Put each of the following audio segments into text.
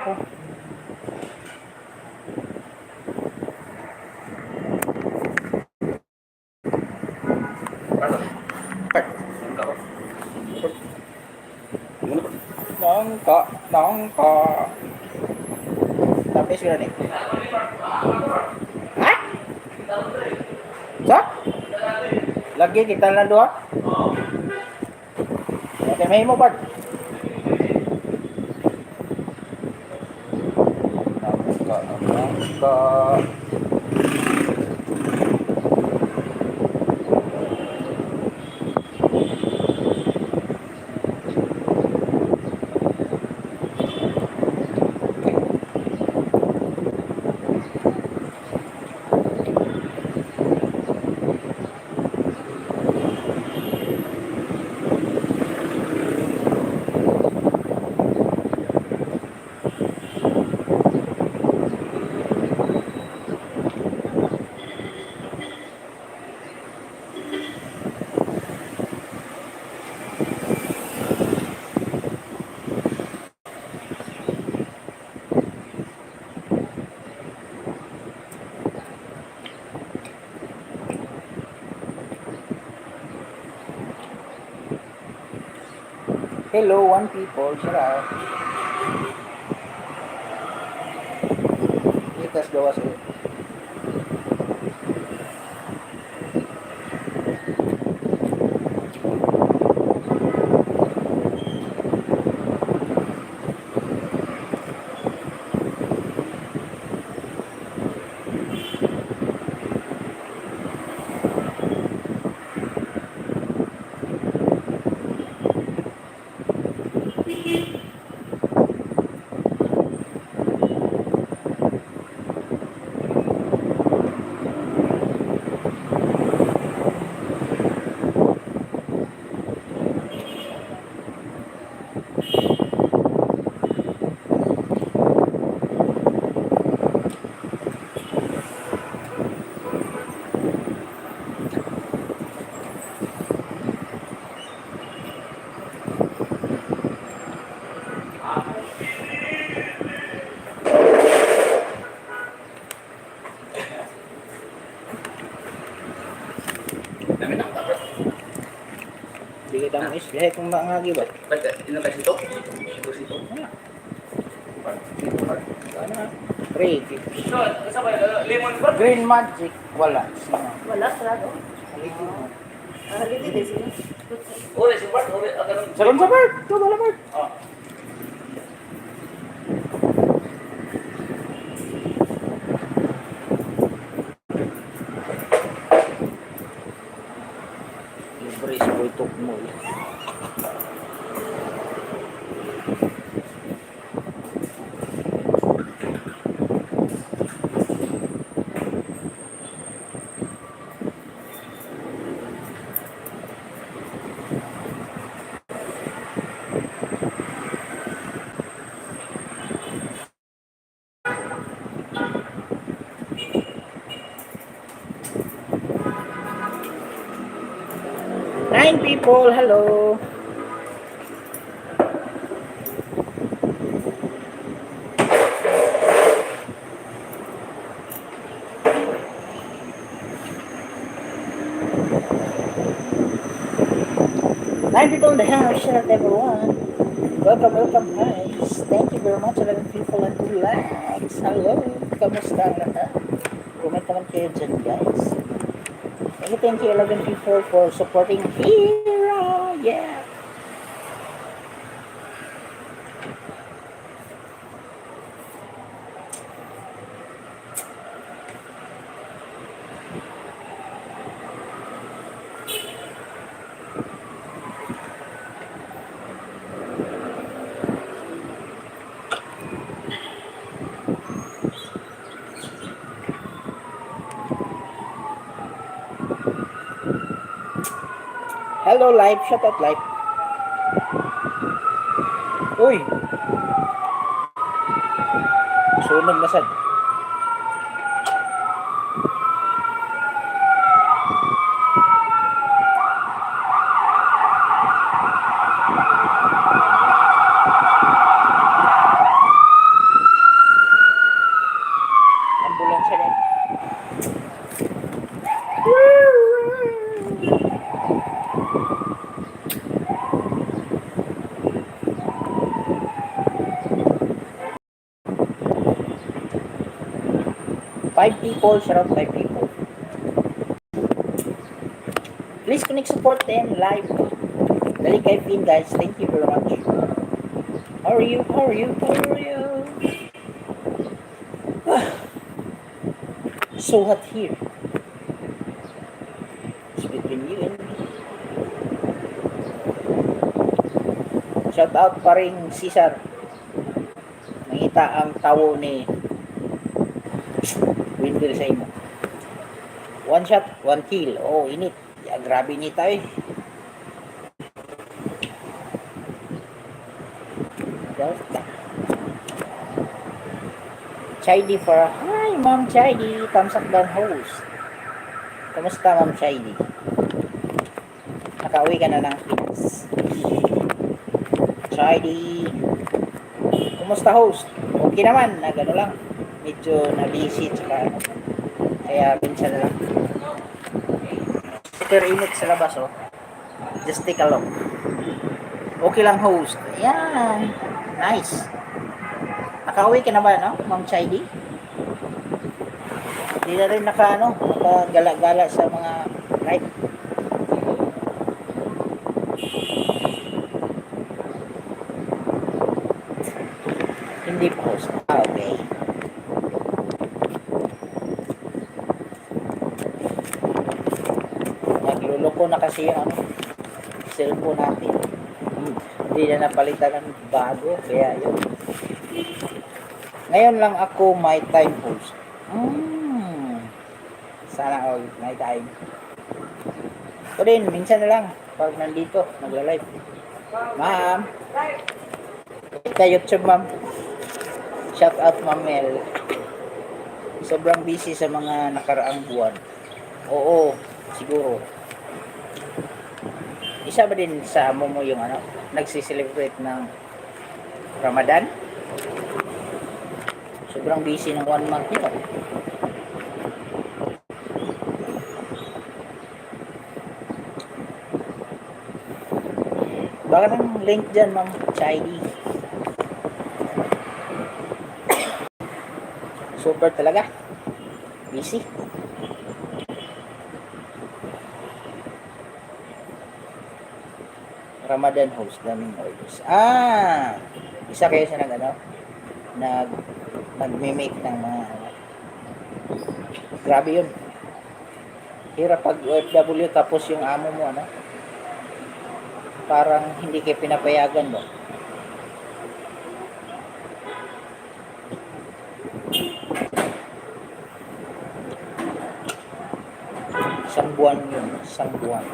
ako. Nangka, nangka. Tapi sudah nih. Hah? Sa? Lagi kita na dua? Okay, may? Bye. Hello, one people. Sarap. Itas Bigay daw mo is. Bigay kung maangagi ba? Ba't ilang kasi ito? Siguro ito. Ano na? Three. So, isa ba? lemon ba? Green magic. Wala. Wala, sarado. Haligi mo. Ah, hindi din sila. Uli, si Bart. Ah, ganun. Salam sa Bert. Ito, wala Bert. Ah. People, hello. Nine people in the house, everyone. Welcome, welcome guys. Thank you very much 11 people and 2 likes. Hello, kamusta ang lahat? Comment naman kayo dyan guys. Thank you, thank you 11 people for supporting Hero. Yeah. Hello, live. Shout out, live. Uy! Sunog na sad. Five people, shout out five people. Please connect support and live. Dali kay Finn guys. Thank you very much. How are you? How are you? How are you? so hot here. It's between you and me. Shout out pa rin Cesar. Nakita ang tawo ni Windmill sa imo. One shot, one kill. Oh, init. Ya, grabe init tayo eh. Chidi for Hi, Ma'am Chidi. Thumbs up down host. Kamusta, Ma'am Chidi? Nakauwi ka na ng Pinas. Chidi. Kumusta host? Okay naman, na lang. Medyo na-busy, tsaka. Kaya minsan na lang. Super init sa labas, oh. Just take a look. Okay lang host. Yan. Nice. Nakauwi ka na ba, no? Ma'am Chidi? Hindi na rin naka, ano, nakagala-gala sa mga live. Hindi pa host. Ah, okay. Nagluloko na kasi ano, cellphone natin. Hindi na napalitan ng bago, kaya yun. Ngayon lang ako may time host. Hmm. Sana all may time. Ko din, minsan na lang pag nandito, nagla-live. Ma'am. Sa YouTube, ma'am. Shout out, Ma'am Mel. Sobrang busy sa mga nakaraang buwan. Oo, siguro. Isa ba din sa amo mo yung ano, nagsiselebrate ng Ramadan? Sobrang busy ng one month yun. Baka ng link dyan, Ma'am Chidi. Super talaga. Busy. Ramadan host, daming orders. Ah! Isa kayo sa nag, ano, nag, nagme-make ng mga, ano. grabe yun. Hirap pag OFW tapos yung amo mo, ano, parang hindi kayo pinapayagan mo. Isang buwan yun, isang buwan.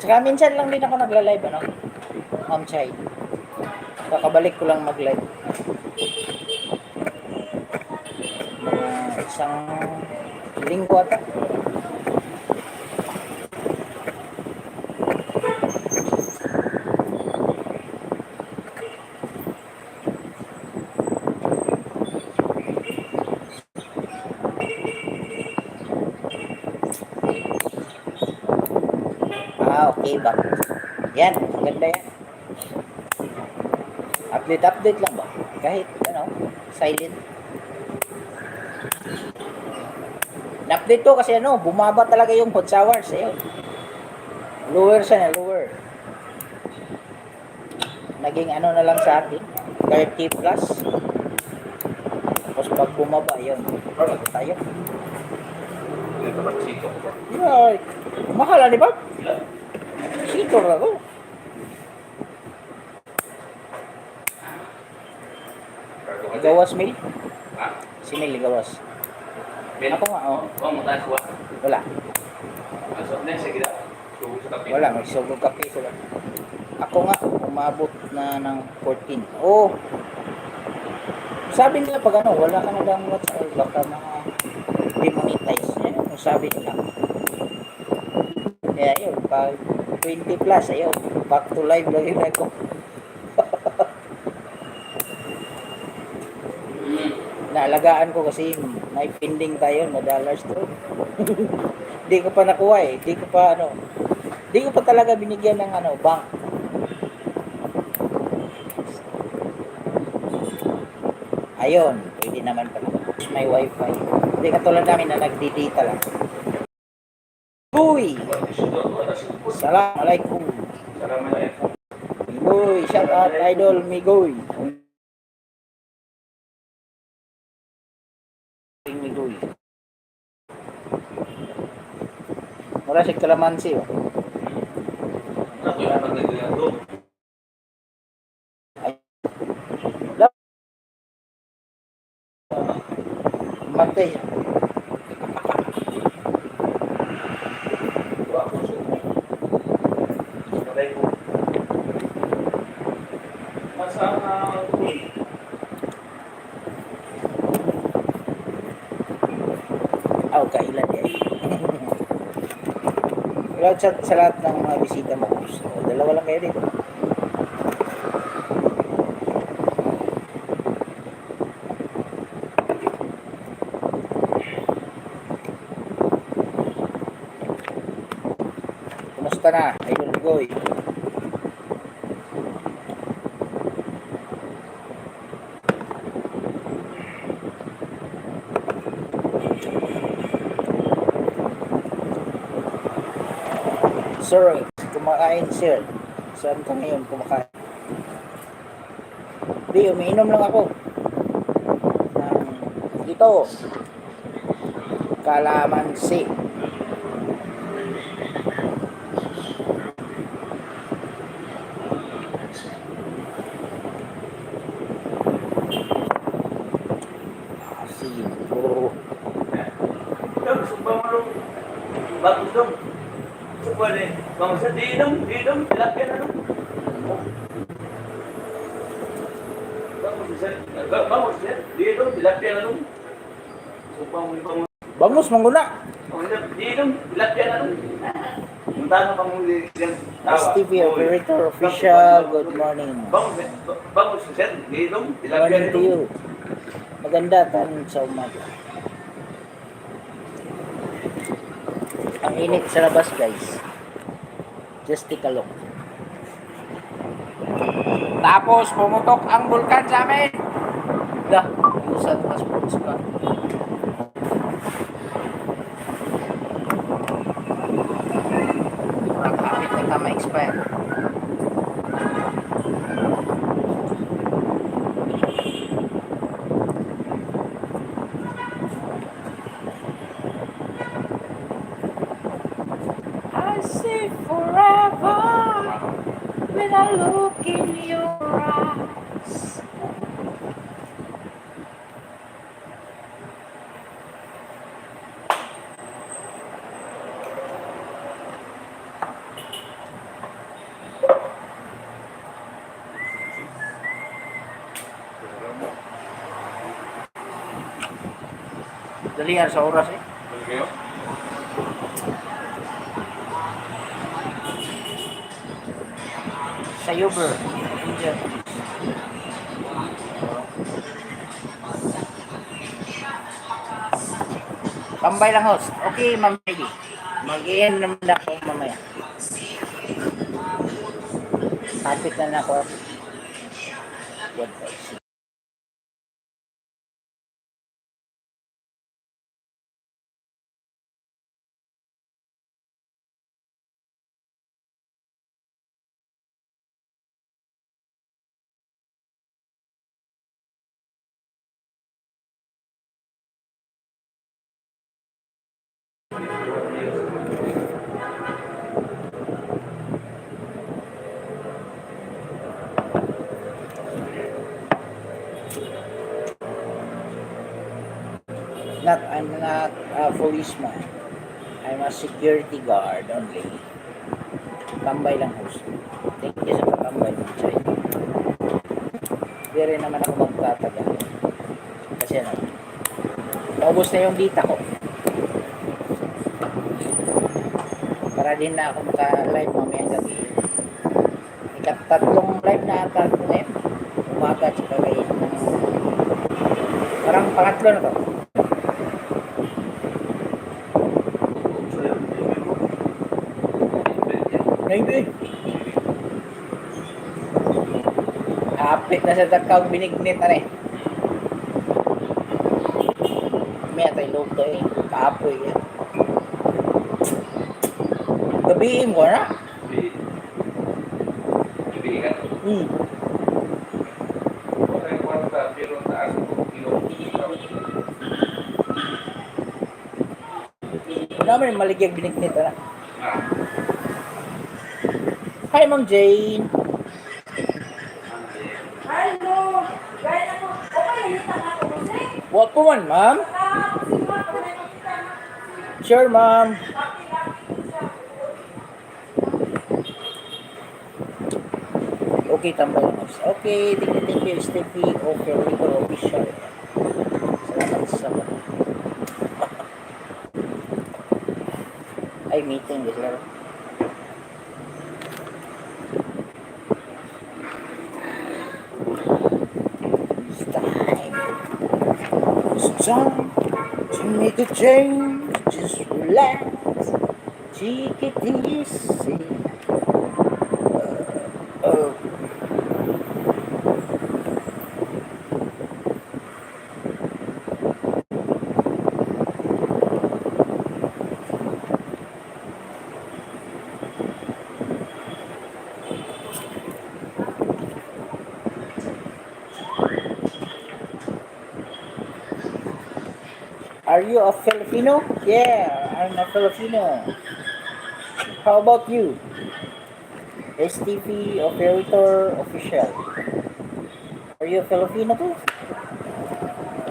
Tsaka minsan lang din ako nagla-live, ano, Ma'am Chay. Kakabalik ko lang mag-live. Mga isang linggo ata. Ah, okay ba? Yan, maganda yan. Update, update lang ba? Kahit, ano, silent. Na-update to kasi ano, bumaba talaga yung hot showers. Ayun. Lower siya na, lower. Naging ano na lang sa atin, 30 plus. Tapos pag bumaba, yun. Ito tayo. Ay, mahal di ba? Sito na ako. Gawas mil? Ha? Si Mil gawas. Ben? Ako nga, oh. Oh, mo tayo. Wala. Aso, na sa sa kape. Wala, may sugod kape sila. Ako nga, umabot na ng 14. Oh! Sabi nila pag ano, wala ka na lang WhatsApp, baka mga demonetize. Yan yung sabi nila. Kaya yun, pag 20 plus, ayun, back to live lagi na ako. Mm. Naalagaan ko kasi may pending tayo na dollars to. Hindi ko pa nakuha eh. Hindi ko pa ano. Hindi ko pa talaga binigyan ng ano, bank. Ayun, pwede naman pala. may wifi. Hindi katulad namin na nagdi-data lang. Uy! Assalamualaikum. Assalamualaikum. Migoy, shout out idol. Migoy. Wala si kalamansi oh. Ano Wala sa, sa lahat ng mga bisita mo. So, dalawa lang kayo dito. Kumusta na, Idol Goy? Sir, kumakain sir. Saan ka ngayon kumakain? Di, umiinom lang ako. Ng, dito. Kalamansi. Asin. bro. Dong, sumpah mo dong. Bagus dong. Sumpah deh. Bang Ustaz, di dong, di dong, tilapia na dong. Bagus Ustaz. Ba- Bagus ya, di dong, tilapia na dong. Sumpah mo ibang Bangus, mangguna. Bang Ustaz, di dong, tilapia na yan. STV Operator Official, good morning. Bagus, bagus Ustaz, di dong, tilapia na you. Maganda tan sa umaga. Ang init sa labas, guys. Just take a look. Tapos, pumutok ang bulkan sa amin. Dah, usan mas sports ka. Nakakapit na tama expire. I say forever when I look in your eyes. Yan sa oras eh. Okay. Sa Uber. Indian. Tambay lang host. Okay, ma'am Heidi. Mag-i-end naman ako mamaya. Kapit na na ako. Good Not, I'm not a policeman. I'm a security guard only. Tambay lang host. Thank you sa pagtambay mo inyo. Hindi rin naman ako magtatagal. Kasi ano, naubos na yung dita ko. Para din na ako maka-live mamayang gabi. Ikatatlong live na ata ko ngayon. Umaga at saka ngayon. Parang pangatlo na to. Apit na sa takaw binignit ano eh. Mamaya tayo luto eh. Kaapoy yan. Gabihin ko na. Ibig. Ibig ka. Hmm. Wala mo yung maligyan biniknit na. Hi, Ma'am Jane. Hello! Gaya na po. Okay, nalita na ako kasi. What po man, ma'am? Sure, ma'am. Okay, tambay lang. Okay, thank you, thank you, Steffi. Okay, Rico official. Salamat sa Ay, meeting this time to make a change. Just relax. Take it easy. A Filipino? Yeah, I'm a Filipino. How about you? STP Operator Official. Are you Filipino too?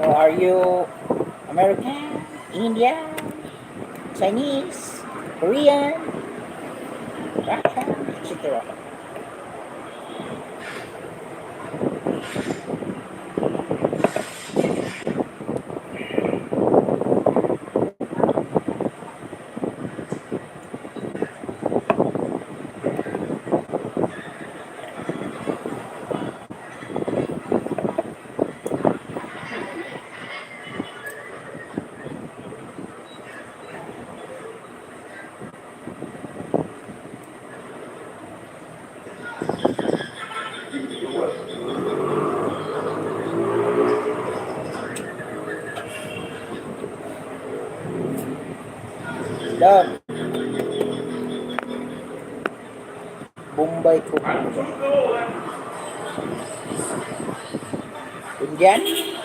Or are you American, Indian, Chinese, Korean, Russian, etc.? Indian?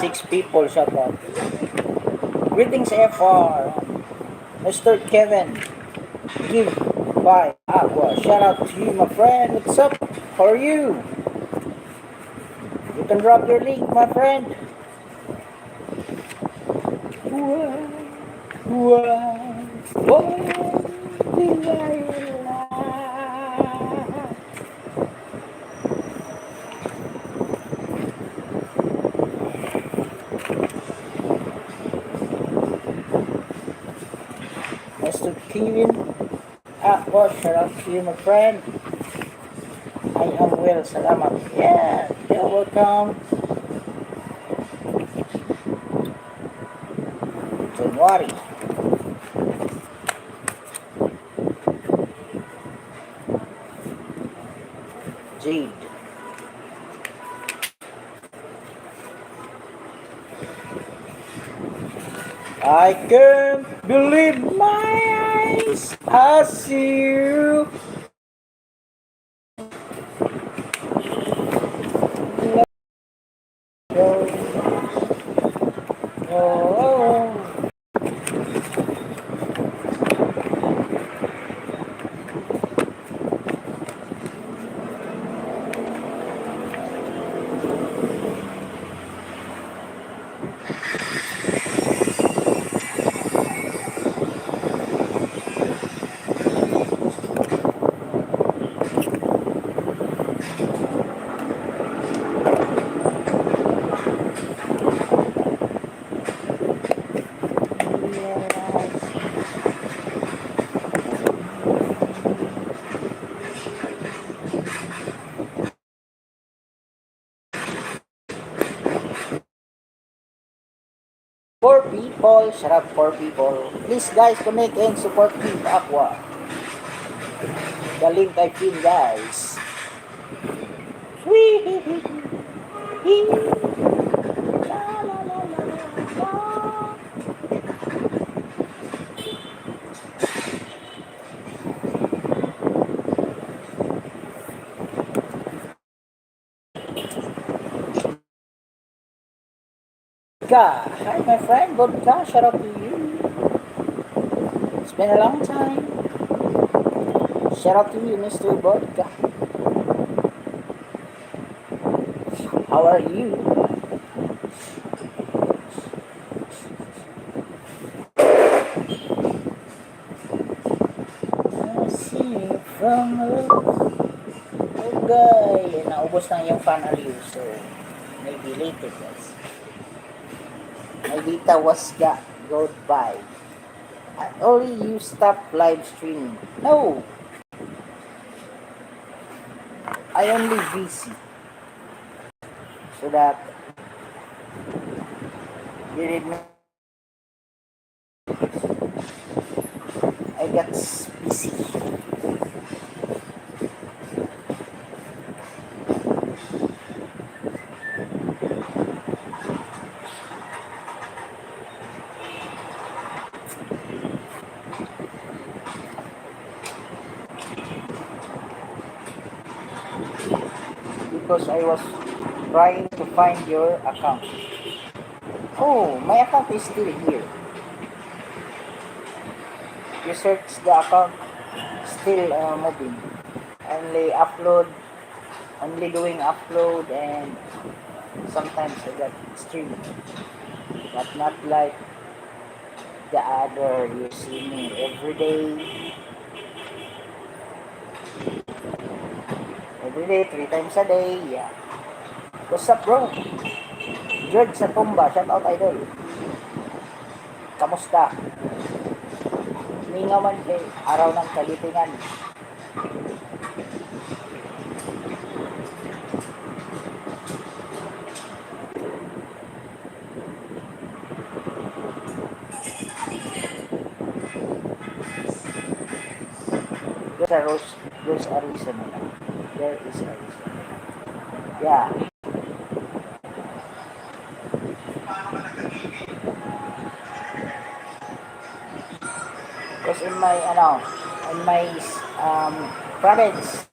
Six people shut up. Greetings, FR. Mr. Kevin. Give by Aqua. Ah, shout out to you, my friend. What's up? How are you? You can drop your link, my friend. Boss, shout out to you, my friend. I am well, salamat. Yeah, you're welcome. January. Jade. I can't believe my Espaço. People, shut up, four people. Please guys, connect and support Team Aqua. Link I pin guys. Whee! Vodka. Hi, my friend. Vodka, shout out to you. It's been a long time. Shout out to you, Mr. Vodka. How are you? I see you from Okay, naubos na yung fan aliw. So, maybe later guys. My data was got goodbye. I only you stop live streaming. No. I only VC. So that you did not because I was trying to find your account. Oh, my account is still here. You search the account, still uh, moving. Only upload, only doing upload and sometimes I got streaming. But not like the other you see me every day. Day, three times a day, yeah. What's up, bro? George sa Tumba, shout out idol. Kamusta? Mingaw man kay araw ng kalitingan. A rose, there's There is a reason. Yeah. Because in my, ano, in my um, province,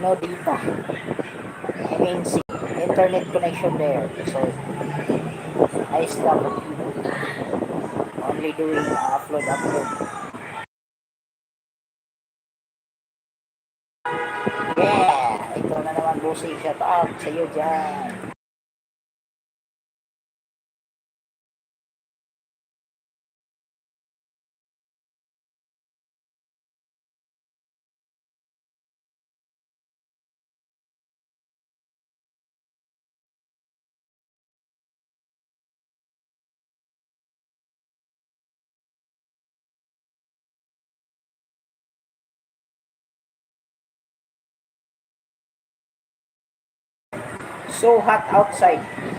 no data. I mean, internet connection there. So, I stop only doing uh, upload, upload. Lucy. Shout out sa iyo dyan. So hot outside.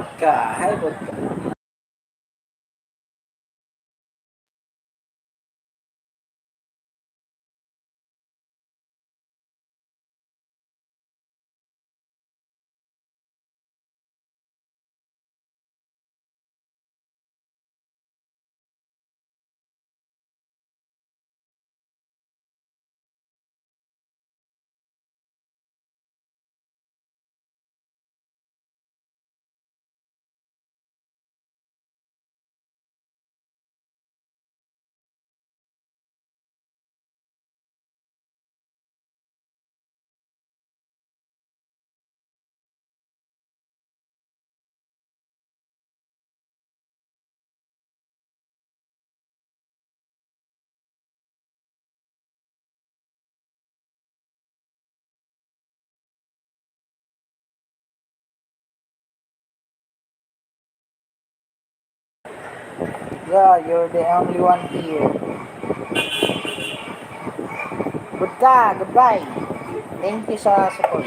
Vodka. Hi, vodka. Yeah, you're the only one here. Vodka, goodbye. Thank you sa support.